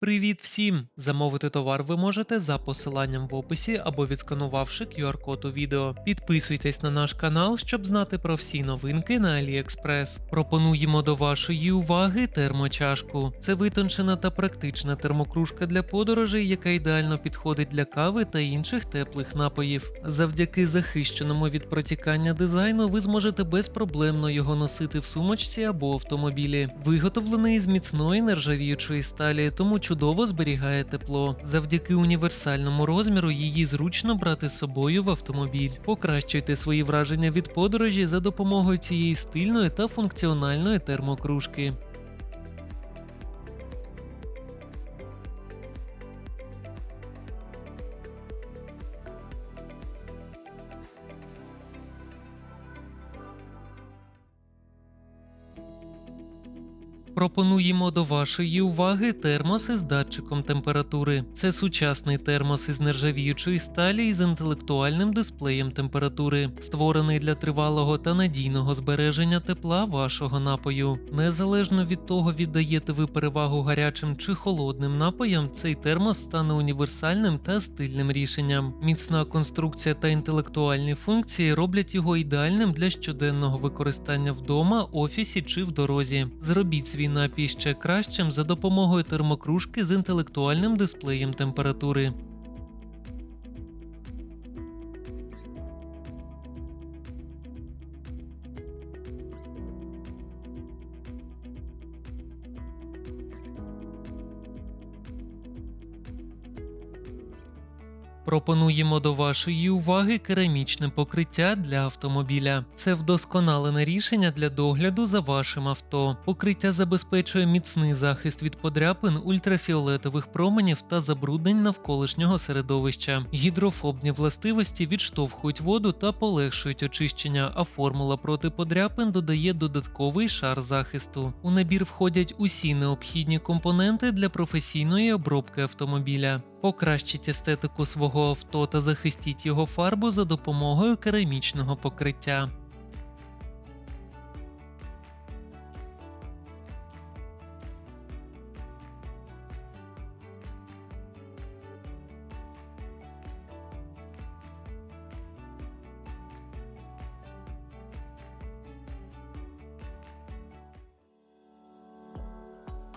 Привіт всім! Замовити товар ви можете за посиланням в описі або відсканувавши QR-код у відео. Підписуйтесь на наш канал, щоб знати про всі новинки на AliExpress. Пропонуємо до вашої уваги термочашку. Це витончена та практична термокружка для подорожей, яка ідеально підходить для кави та інших теплих напоїв. Завдяки захищеному від протікання дизайну ви зможете безпроблемно його носити в сумочці або автомобілі. Виготовлений з міцної нержавіючої сталі, тому чудово зберігає тепло. Завдяки універсальному розміру її зручно брати з собою в автомобіль. Покращуйте свої враження від подорожі за допомогою цієї стильної та функціональної термокружки. Пропонуємо до вашої уваги термоси з датчиком температури. Це сучасний термос із нержавіючої сталі із інтелектуальним дисплеєм температури, створений для тривалого та надійного збереження тепла вашого напою. Незалежно від того, віддаєте ви перевагу гарячим чи холодним напоям, цей термос стане універсальним та стильним рішенням. Міцна конструкція та інтелектуальні функції роблять його ідеальним для щоденного використання вдома, офісі чи в дорозі. Зробіть свій напій ще кращим за допомогою термокружки з інтелектуальним дисплеєм температури. Пропонуємо до вашої уваги керамічне покриття для автомобіля. Це вдосконалене рішення для догляду за вашим авто. Покриття забезпечує міцний захист від подряпин, ультрафіолетових променів та забруднень навколишнього середовища. Гідрофобні властивості відштовхують воду та полегшують очищення, а формула проти подряпин додає додатковий шар захисту. У набір входять усі необхідні компоненти для професійної обробки автомобіля. Покращіть естетику свого авто та захистіть його фарбу за допомогою керамічного покриття.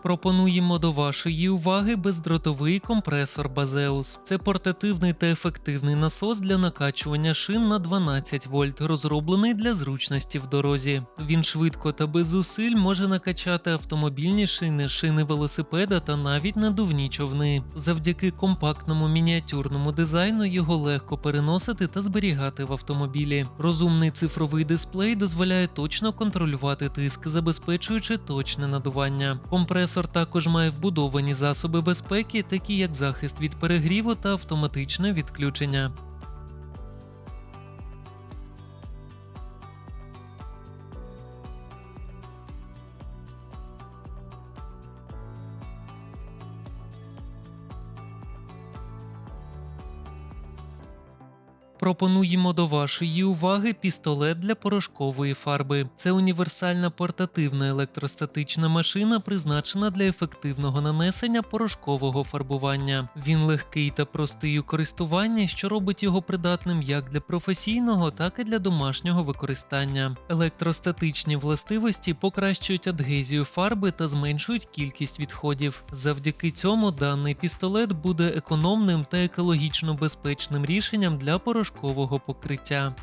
Пропонуємо до вашої уваги бездротовий компресор Базеус. Це портативний та ефективний насос для накачування шин на 12 вольт, розроблений для зручності в дорозі. Він швидко та без зусиль може накачати автомобільні шини, шини велосипеда та навіть надувні човни. Завдяки компактному мініатюрному дизайну його легко переносити та зберігати в автомобілі. Розумний цифровий дисплей дозволяє точно контролювати тиск, забезпечуючи точне надування. Компресор також має вбудовані засоби безпеки, такі як захист від перегріву та автоматичне відключення. Пропонуємо до вашої уваги пістолет для порошкової фарби. Це універсальна портативна електростатична машина, призначена для ефективного нанесення порошкового фарбування. Він легкий та простий у користуванні, що робить його придатним як для професійного, так і для домашнього використання. Електростатичні властивості покращують адгезію фарби та зменшують кількість відходів. Завдяки цьому даний пістолет буде економним та екологічно безпечним рішенням для порошкового покриття.